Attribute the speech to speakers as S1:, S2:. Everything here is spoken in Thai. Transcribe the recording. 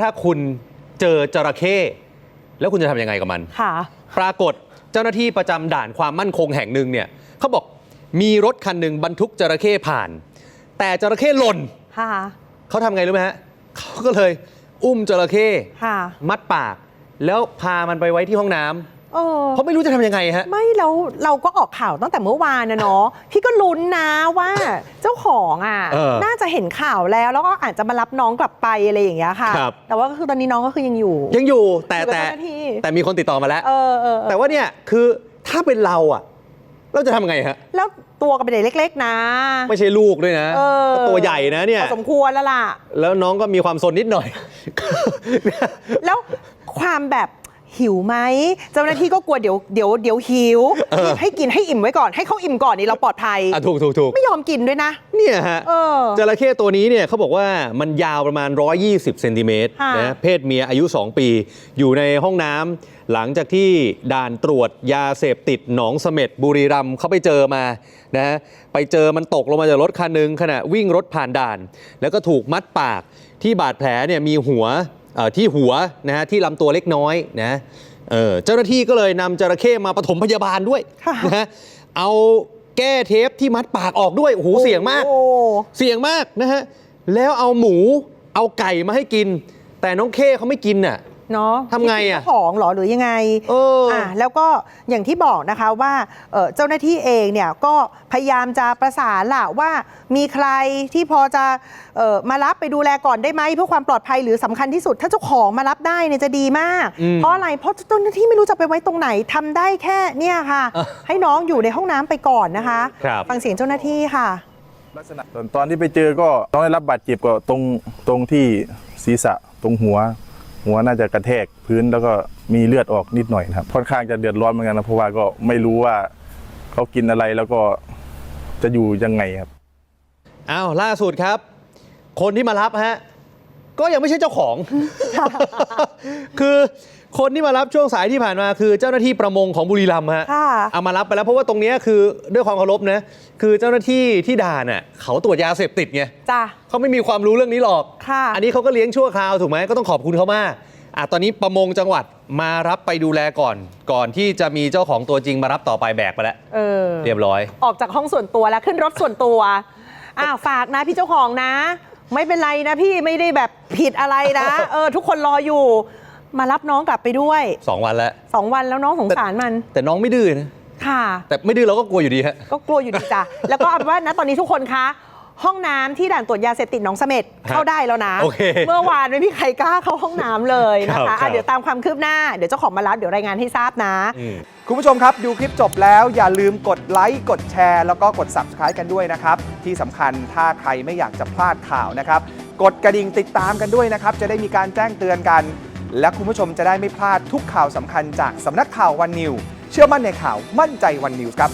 S1: ถ้าคุณเจอจระเข้แล้วคุณจะทำยังไงกับมัน
S2: ค่ะ
S1: ปรากฏเจ้าหน้าที่ประจำด่านความมั่นคงแห่งหนึ่งเนี่ยเขาบอกมีรถคันหนึ่งบรรทุกจระเข้ผ่าน แต่จระเข้หล่น
S2: ค่ะ
S1: เขาทำไงรู้ไหมฮะเขาก็เลยอุ้มจระเข้
S2: ค่ะ
S1: มัดปาก แล้วพามันไปไว้ที่ห้องน้ำ
S2: เออ
S1: เพราะไม่รู้จะทำยังไงฮะ
S2: ไม่แล้วเราก็ออกข่าวตั้งแต่เมื่อวานนะเนาะ พี่ก็ลุ้นนะว่าเจ้าของอะ
S1: เออ
S2: น่าจะเห็นข่าวแล้ว แล้วก็อาจจะมารับน้องกลับไปอะไรอย่างเงี้ยค่ะ
S1: ครับ
S2: แต่ว่าก็คือตอนนี้น้องก็คือยังอยู่
S1: ยังอยู่แต่
S2: อยู่กับ
S1: แต่
S2: เจ้าหน้าที่
S1: แต่มีคนติดต่อมาแล้ว
S2: เออเออเออ
S1: แต่ว่าเนี่ยคือถ้าเป็นเราอะเราจะทำยังไงฮะ
S2: แล้วตัวก็เป็นเด็กเล็ก ๆ นะ
S1: ไม่ใช่ลูกด้วยนะ
S2: เออ
S1: ก็ตัวใหญ่นะเนี่ย
S2: พอสมควรแล้วล่ะ
S1: แล้วน้องก็มีความสนนิดหน่อย
S2: แล้วความแบบ หิวไหมเจ้าหน้าที่ก็กลัวเดี๋ยวเดี๋ยวเดี๋ยวหิว
S1: เออ
S2: ให้กินให้อิ่มไว้ก่อนให้เขาอิ่มก่อนนี่เราปลอดภัย
S1: อะถูกถูกถูก
S2: ไม่ยอมกินด้วยนะ
S1: เนี่ยฮะ
S2: เออ
S1: จระเข้ตัวนี้เนี่ยเขาบอกว่ามันยาวประมาณ 120เซนติเมตร
S2: ค่ะ
S1: นะเพศเมียอายุ 2 ปี อยู่ในห้องน้ำหลังจากที่ด่านตรวจยาเสพติดหนองเสม็ดบุรีรัมย์เขาไปเจอมานะไปเจอมันตกลงมาจากรถคันหนึ่งขณะวิ่งรถผ่านด่าน แล้วก็ถูกมัดปากที่บาดแผลเนี่ยมีหัวเอ่อ ที่หัวนะฮะที่ลำตัวเล็กน้อยนะเออเจ้าหน้าที่ก็เลยนำจระเข้มาปฐมพยาบาลด้วย
S2: ค่ะ
S1: นะฮะเอาแก้เทปที่มัดปากออกด้วยโอ้โหเสี่ยงมาก
S2: โอ้
S1: เสี่ยงมากนะฮะแล้วเอาหมูเอาไก่มาให้กิน แต่น้องเข้เขาไม่กินน่ะ
S2: เนาะ
S1: ทำไงอะ
S2: เจ้าของเหรอหรือยังไง
S1: เอออะ
S2: แล้วก็อย่างที่บอกนะคะว่าเอ่อเจ้าหน้าที่เองเนี่ยก็พยายามจะประสานล่ะว่ามีใครที่พอจะเอ่อมารับไปดูแลก่อนได้ไหมเพื่อความปลอดภัยหรือสำคัญที่สุด ถ้าเจ้าของมารับได้เนี่ยจะดีมาก
S1: อืม
S2: เพราะอะไรเพราะเจ้าหน้าที่ไม่รู้จะไปไว้ตรงไหนทำได้แค่เนี่ยค่ะ
S1: เออ
S2: ให้น้องอยู่ในห้องน้ำไปก่อนนะคะ
S1: ครับ
S2: ฟังเสียงเจ้าหน้าที่ค่ะ
S3: ลักษณะส่วนตอนที่ไปเจอก็ต้องได้รับบาดเจ็บก็ตรงตรงที่ศีรษะตรงหัว หัวน่าจะกระแทกพื้นแล้วก็มีเลือดออกนิดหน่อยนะครับค่อนข้างจะเดือดร้อนเหมือนกันนะเพราะว่าก็ไม่รู้ว่าเขากินอะไรแล้วก็จะอยู่ยังไงครับ
S1: อ้าวล่าสุดครับ คนที่มารับฮะก็ยังไม่ใช่เจ้าของ คือคนที่มารับช่วงสายที่ผ่านมาคือเจ้าหน้าที่ประมงของบุรีรัมย์ฮะ
S2: ค่ะ
S1: เอามารับไปแล้วเพราะว่าตรงเนี้ยคือด้วยความเคารพนะคือเจ้าหน้าที่ที่ด่านน่ะเขาตรวจยาเสพติดไง
S2: จ้ะ
S1: เขาไม่มีความรู้เรื่องนี้หรอก
S2: ค่ะ
S1: อันนี้เขาก็เลี้ยงชั่วคราวถูกไหมก็ต้องขอบคุณเขามากอะตอนนี้ประมงจังหวัดมารับไปดูแลก่อน ก่อนที่จะมีเจ้าของตัวจริงมารับต่อไปแบกไปแล้ว
S2: เออ
S1: เรียบร้อย
S2: ออกจากห้องส่วนตัวแล้วขึ้นรถส่วนตัว อ้าวฝากนะพี่เจ้าของนะ ไม่เป็นไรนะพี่ไม่ได้แบบผิดอะไรนะ เออ ทุกคนรออยู่ มารับน้องกลับไปด้วย
S1: 2วันแล้ว
S2: สองวันแล้วน้องสงสารมัน
S1: แต่น้องไม่ดื้อนะ
S2: ค่ะ
S1: แต่ไม่ดื้อเราก็กลัวอยู่ดีฮะ
S2: ก็กลัวอยู่ดีจ้ะ แล้วก็เอาเป็นว่านะตอนนี้ทุกคนคะ ห้องน้ำที่ด่านตรวจยาเสพติดหนองเสม็ด
S1: ฮะ
S2: เข้าได้แล้วนะ
S1: โอเค
S2: เมื่อวานไม่มีใครกล้าเข้าห้องน้ำเลยนะ
S1: ครั
S2: คะ
S1: บ
S2: อะเดี๋ยวตามความคืบหน้า เดี๋ยวเจ้าของมารับเดี๋ยวรายงานให้ทราบนะ
S1: อืม
S4: คุณผู้ชมครับ ดูคลิปจบแล้วอย่าลืมกดไลค์กดแชร์ แล้วก็กด Subscribe กันด้วยนะครับ ที่สำคัญถ้าใครไม่อยากจะพลาดข่าวนะครับ กดกระดิ่งติดตามกันด้วยนะครับ จะได้มีการแจ้งเตือนกัน และคุณผู้ชมจะได้ไม่พลาดทุกข่าวสำคัญจากสำนักข่าววันนิว เชื่อมั่นในข่าวมั่นใจวันนิวครับ